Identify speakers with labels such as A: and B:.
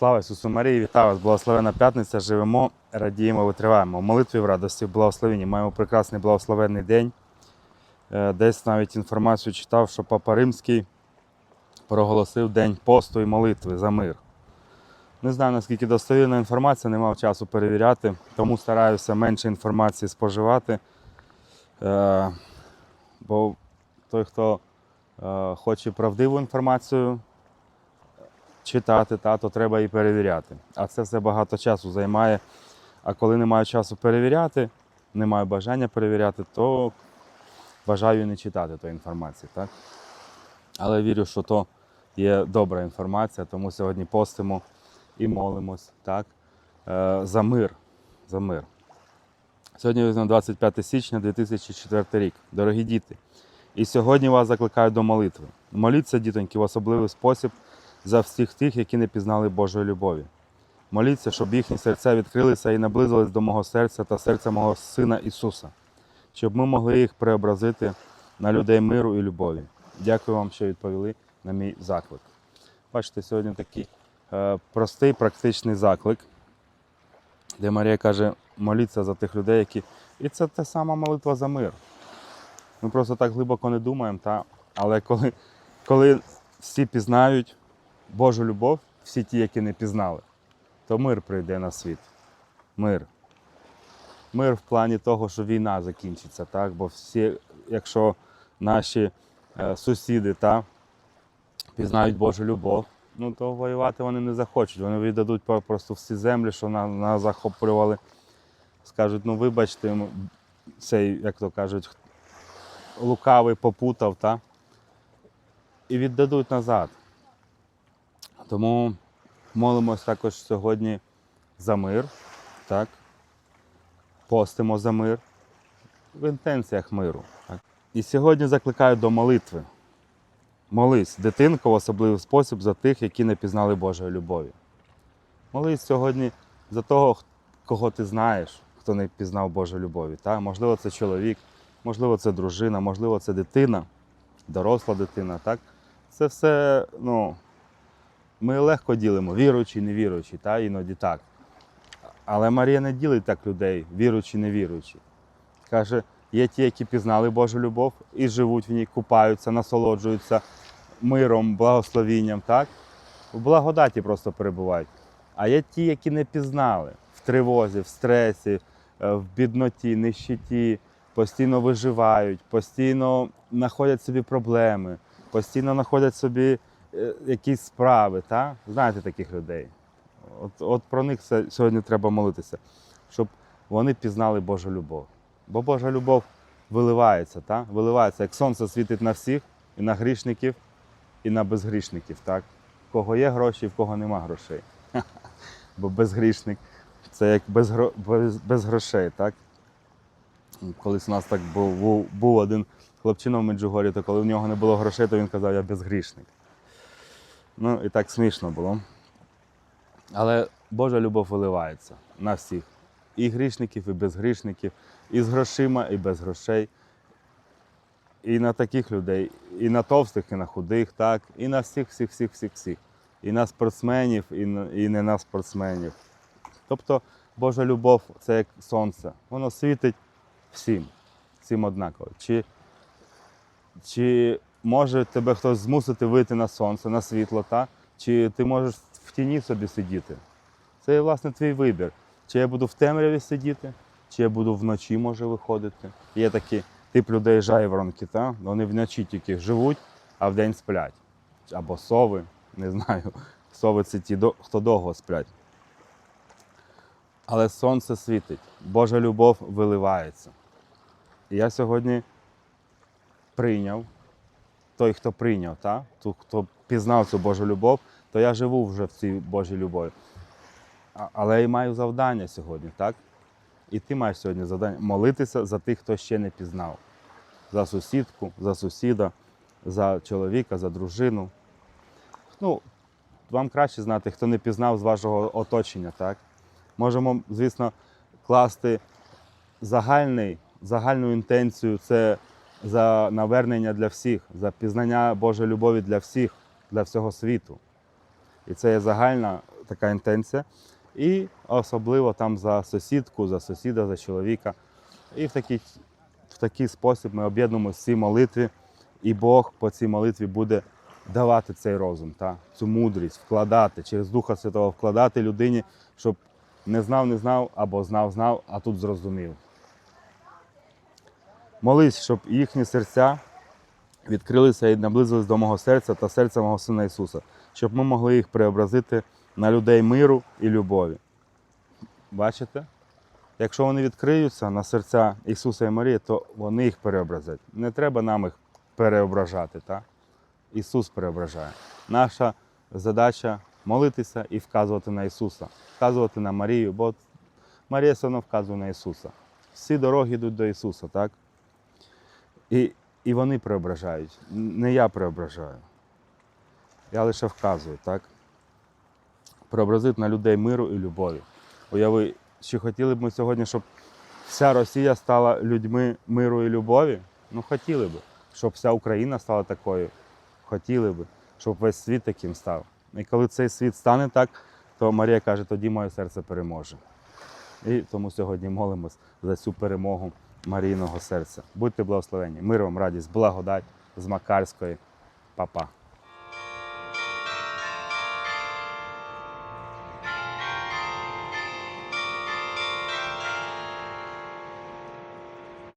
A: Слава Ісусу Марії, вітаю вас! Благословена п'ятниця. Живемо, радіємо, витриваємо. В молитві в радості, в благословенні. Маємо прекрасний благословенний день. Е, Десь навіть інформацію читав, що Папа Римський проголосив День посту і молитви за мир. Не знаю, наскільки достовірна інформація, не мав часу перевіряти, тому стараюся менше інформації споживати. Е, Бо той, хто е, хоче правдиву інформацію, читати, та, то треба і перевіряти. А це все багато часу займає. А коли немає часу перевіряти, немає бажання перевіряти, то бажаю не читати тої інформації. Так? Але вірю, що то є добра інформація, тому сьогодні постимо і молимось так? е, за мир. За мир. Сьогодні візьмемо 25 січня 2004 рік. Дорогі діти. І сьогодні вас закликаю до молитви. Моліться, дітоньки, в особливий спосіб за всіх тих, які не пізнали Божої любові. Моліться, щоб їхні серця відкрилися і наблизились до мого серця та серця мого Сина Ісуса, щоб ми могли їх преобразити на людей миру і любові. Дякую вам, що відповіли на мій заклик. Бачите, сьогодні такий е, простий, практичний заклик, де Марія каже, моліться за тих людей, які. І це та сама молитва за мир. Ми просто так глибоко не думаємо, та... але коли, коли всі пізнають Божу любов, всі ті, які не пізнали, то мир прийде на світ. Мир. Мир в плані того, що війна закінчиться, так? бо всі, якщо наші е, сусіди та, пізнають Божу любов, ну то воювати вони не захочуть. Вони віддадуть просто всі землі, що на- нас захоплювали. Скажуть, ну вибачте, цей, як то кажуть, лукавий попутав, та? і віддадуть назад. Тому молимось також сьогодні за мир, так? постимо за мир в інтенціях миру. Так? І сьогодні закликаю до молитви. Молись, дитинко, в особливий спосіб за тих, які не пізнали Божої любові. Молись сьогодні за того, кого ти знаєш, хто не пізнав Божої любові. Так? Можливо, це чоловік, можливо, це дружина, можливо, це дитина, доросла дитина. Так? Це все, ну, ми легко ділимо, віруючі, невіруючі, та іноді так. Але Марія не ділить так людей, віруючі, невіруючі. Каже, є ті, які пізнали Божу любов і живуть в ній, купаються, насолоджуються миром, благословінням, так? В благодаті просто перебувають. А є ті, які не пізнали в тривозі, в стресі, е, в бідноті, нищеті, постійно виживають, постійно знаходять собі проблеми, постійно знаходять собі якісь справи. Та? Знаєте таких людей. От, от про них сьогодні треба молитися, щоб вони пізнали Божу любов. Бо Божа любов виливається, та? виливається, як сонце світить на всіх, і на грішників, і на безгрішників. Так? В кого є гроші, в кого нема грошей. Бо безгрішник це як без, без, без грошей. Так? Колись у нас так був, був, був один хлопчина в Меджугорі, то коли в нього не було грошей, то він казав, я безгрішник. Ну і так смішно було. Але Божа любов виливається на всіх. І грішників, і безгрішників, і з грошима, і без грошей. І на таких людей, і на товстих, і на худих, так, і на всіх, всіх, всіх, всіх, всіх. І на спортсменів, і, і не на спортсменів. Тобто Божа любов це як сонце. Воно світить всім, всім однаково. Чи, чи може тебе хтось змусити вийти на сонце, на світло, та? чи ти можеш в тіні собі сидіти? Це є, власне твій вибір. Чи я буду в темряві сидіти, чи я буду вночі може виходити. Є такий тип людей жайворонки, та? вони вночі тільки живуть, а вдень сплять. Або сови, не знаю. Сови це ті, хто довго сплять. Але сонце світить, Божа любов виливається. І я сьогодні прийняв, той, хто прийняв, та? той, хто пізнав цю Божу любов, то я живу вже в цій Божій любові. Але і маю завдання сьогодні, так? І ти маєш сьогодні завдання молитися за тих, хто ще не пізнав. За сусідку, за сусіда, за чоловіка, за дружину. Ну, вам краще знати, хто не пізнав з вашого оточення, так? Можемо, звісно, класти загальний, загальну інтенцію це за навернення для всіх, за пізнання Божої любові для всіх, для всього світу. І це є загальна така інтенція. І особливо там за сусідку, за сусіда, за чоловіка. І в такий, в такий спосіб ми об'єднуємо всі молитві, і Бог по цій молитві буде давати цей розум, та? цю мудрість, вкладати, через Духа Святого вкладати людині, щоб не знав, не знав, або знав, знав, а тут зрозумів. Молись, щоб їхні серця відкрилися і наблизились до мого серця та серця мого Сина Ісуса, щоб ми могли їх преобразити на людей миру і любові. Бачите? Якщо вони відкриються на серця Ісуса і Марії, то вони їх переобразять. Не треба нам їх переображати. Та? Ісус переображає. Наша задача молитися і вказувати на Ісуса, вказувати на Марію, бо Марія все одно вказує на Ісуса. Всі дороги йдуть до Ісуса, так? І, і вони преображають. Не я преображаю. Я лише вказую, так? Преобразити на людей миру і любові. Уяви, чи хотіли б ми сьогодні, щоб вся Росія стала людьми миру і любові? Ну, хотіли б. Щоб вся Україна стала такою. Хотіли б, щоб весь світ таким став. І коли цей світ стане так, то Марія каже, тоді моє серце переможе. І тому сьогодні молимось за цю перемогу Марійного серця. Будьте благословені. Мир вам, радість, благодать з Макарської. Па-па.